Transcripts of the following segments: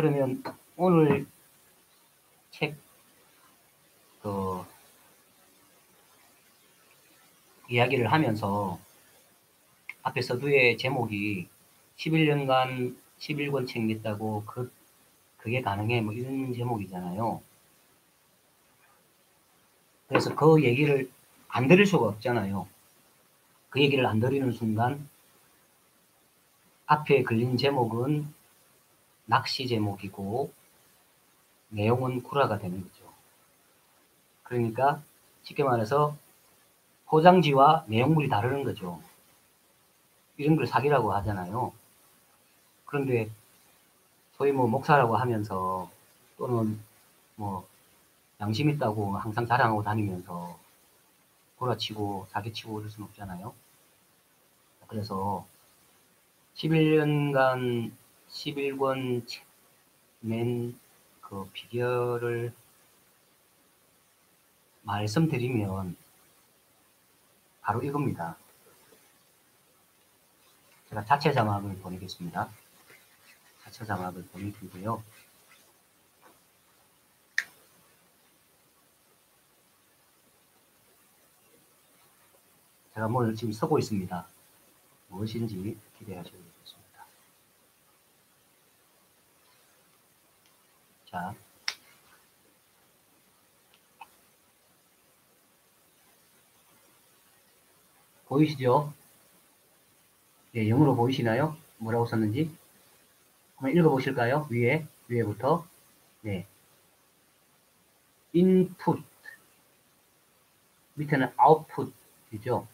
그러면 오늘 책, 그, 이야기를 하면서 앞에 서두의 제목이 11년간 11권 책 냈다고 그, 그게 가능해 뭐 이런 제목이잖아요. 그래서 그 얘기를 안 들을 수가 없잖아요. 그 얘기를 안 들리는 순간 앞에 걸린 제목은 낚시 제목이고 내용은 구라가 되는 거죠. 그러니까 쉽게 말해서 포장지와 내용물이 다르는 거죠. 이런 걸 사기라고 하잖아요. 그런데 소위 뭐 목사라고 하면서 또는 뭐 양심 있다고 항상 자랑하고 다니면서 구라치고 사기치고 그럴 수는 없잖아요. 그래서 11년간 11권 낸그 비결을 말씀드리면 바로 이겁니다. 제가 자체 자막을 보내겠습니다. 자체 자막을 보내드리고요. 제가 뭘 지금 쓰고 있습니다. 무엇인지 기대하셔도 되겠습니다. 자. 보이시죠? 네, 영어로 보이시나요? 뭐라고 썼는지? 한번 읽어보실까요? 위에, 위에부터. 네. input. 밑에는 output이죠.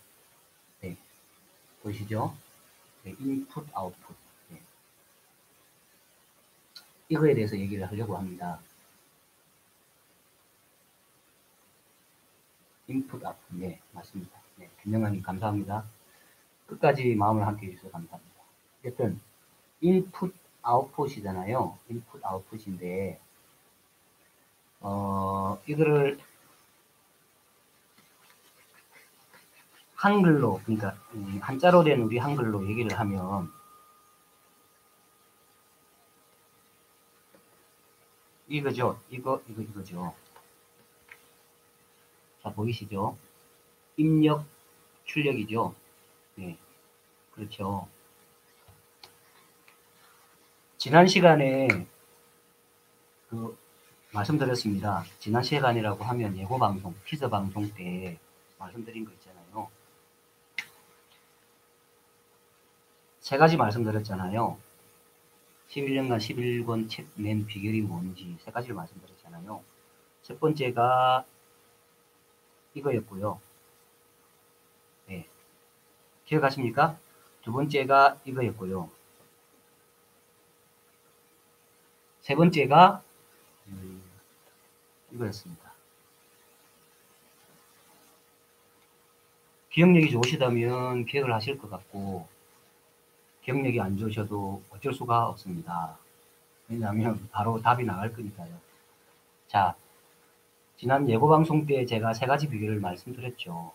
네. 보이시죠? 네, input, output. 네. 이거에 대해서 얘기를 하려고 합니다. input, output. 네, 맞습니다. 네, 김영환님 감사합니다. 끝까지 마음을 함께 해주셔서 감사합니다. 어쨌든 인풋 아웃풋이잖아요. 인풋 아웃풋인데 어 이거를 한글로 그러니까 한자로 된 우리 한글로 얘기를 하면 이거죠. 이거 이거 이거죠. 자 보이시죠? 입력 출력이죠. 네. 그렇죠. 지난 시간에 그 말씀드렸습니다. 지난 시간이라고 하면 예고 방송, 퀴즈 방송 때 말씀드린 거 있잖아요. 세 가지 말씀드렸잖아요. 11년간 11권 책 낸 비결이 뭔지 세 가지를 말씀드렸잖아요. 첫 번째가 이거였고요. 네. 기억하십니까? 두 번째가 이거였고요. 세 번째가 음, 이거였습니다. 기억력이 좋으시다면 기억을 하실 것 같고 기억력이 안 좋으셔도 어쩔 수가 없습니다. 왜냐하면 바로 답이 나갈 거니까요. 자, 지난 예고 방송 때 제가 세 가지 비결을 말씀드렸죠.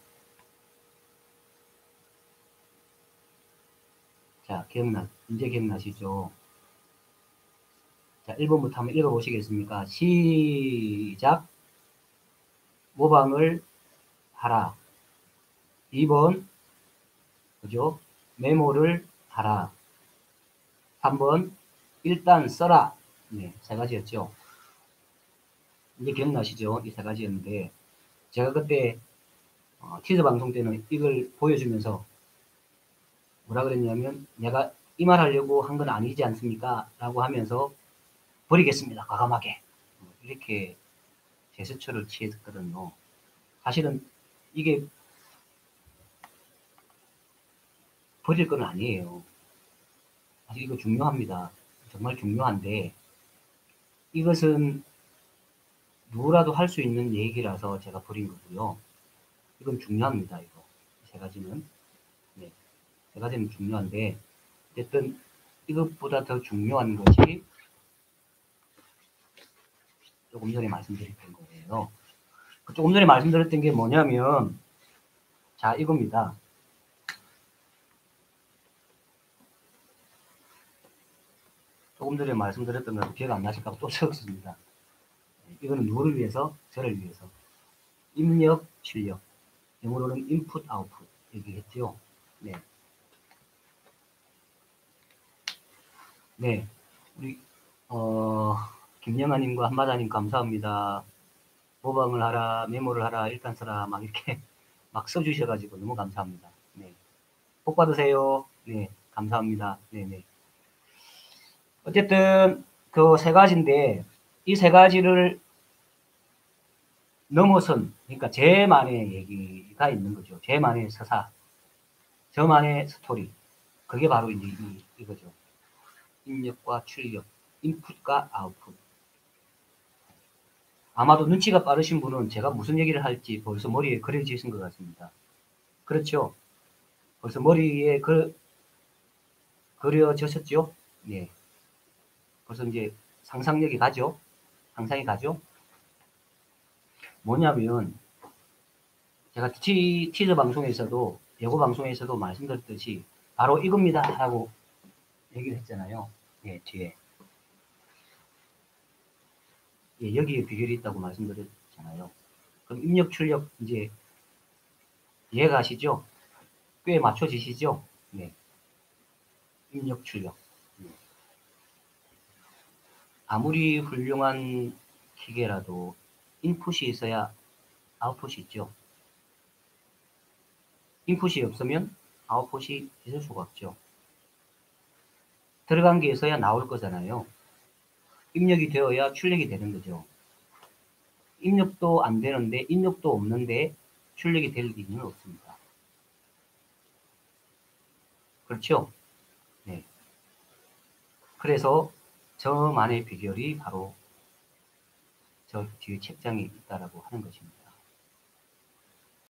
자, 기억나, 이제 기억나시죠? 자, 1번부터 한번 읽어보시겠습니까? 시작. 모방을 하라. 2번, 그죠? 메모를 하라. 3번, 일단 써라. 네, 세 가지였죠. 이제 기억나시죠? 이 세 가지였는데, 제가 그때, 어, 티저 방송 때는 이걸 보여주면서 뭐라 그랬냐면 내가 이 말 하려고 한 건 아니지 않습니까? 라고 하면서 버리겠습니다. 과감하게. 이렇게 제스처를 취했거든요. 사실은 이게 버릴 건 아니에요. 사실 이거 중요합니다. 정말 중요한데 이것은 누구라도 할 수 있는 얘기라서 제가 버린 거고요. 이건 중요합니다. 이거 세 가지는. 세 가지는 중요한데 어쨌든 이것보다 더 중요한 것이 조금 전에 말씀드렸던 거예요. 그 조금 전에 말씀드렸던 게 뭐냐면 자 이겁니다. 조금 전에 말씀드렸던 것도 기억 안 나실까 또 적었습니다. 네, 이거는 누구를 위해서? 저를 위해서. 입력, 출력. 영어로는 input, output 얘기했죠. 네. 네. 우리, 어, 김영아님과 한마다님 감사합니다. 모방을 하라, 메모를 하라, 일단 써라, 막 이렇게 막 써주셔가지고 너무 감사합니다. 네. 복 받으세요. 네. 감사합니다. 네네. 어쨌든 그 세 가지인데 이 세 가지를 넘어선 그러니까 제만의 얘기가 있는 거죠. 제만의 서사, 저만의 스토리. 그게 바로 이제 이, 이거죠. 입력과 출력, 인풋과 아웃풋. 아마도 눈치가 빠르신 분은 제가 무슨 얘기를 할지 벌써 머리에 그려지신 것 같습니다. 그렇죠? 벌써 머리에 그, 그려졌었죠? 예. 벌써 이제 상상력이 가죠? 상상이 가죠? 뭐냐면, 제가 티, 티저 방송에서도, 예고 방송에서도 말씀드렸듯이, 바로 이겁니다. 라고 얘기를 했잖아요. 예, 뒤에. 예, 여기에 비결이 있다고 말씀드렸잖아요. 그럼 입력, 출력, 이제, 이해가 가시죠? 꽤 맞춰지시죠? 네. 입력, 출력. 네. 아무리 훌륭한 기계라도 인풋이 있어야 아웃풋이 있죠. 인풋이 없으면 아웃풋이 있을 수가 없죠. 들어간 게 있어야 나올 거잖아요. 입력이 되어야 출력이 되는 거죠. 입력도 안 되는데 입력도 없는데 출력이 될 리는 없습니다. 그렇죠? 네. 그래서 저만의 비결이 바로 저 뒤에 책장에 있다라고 하는 것입니다.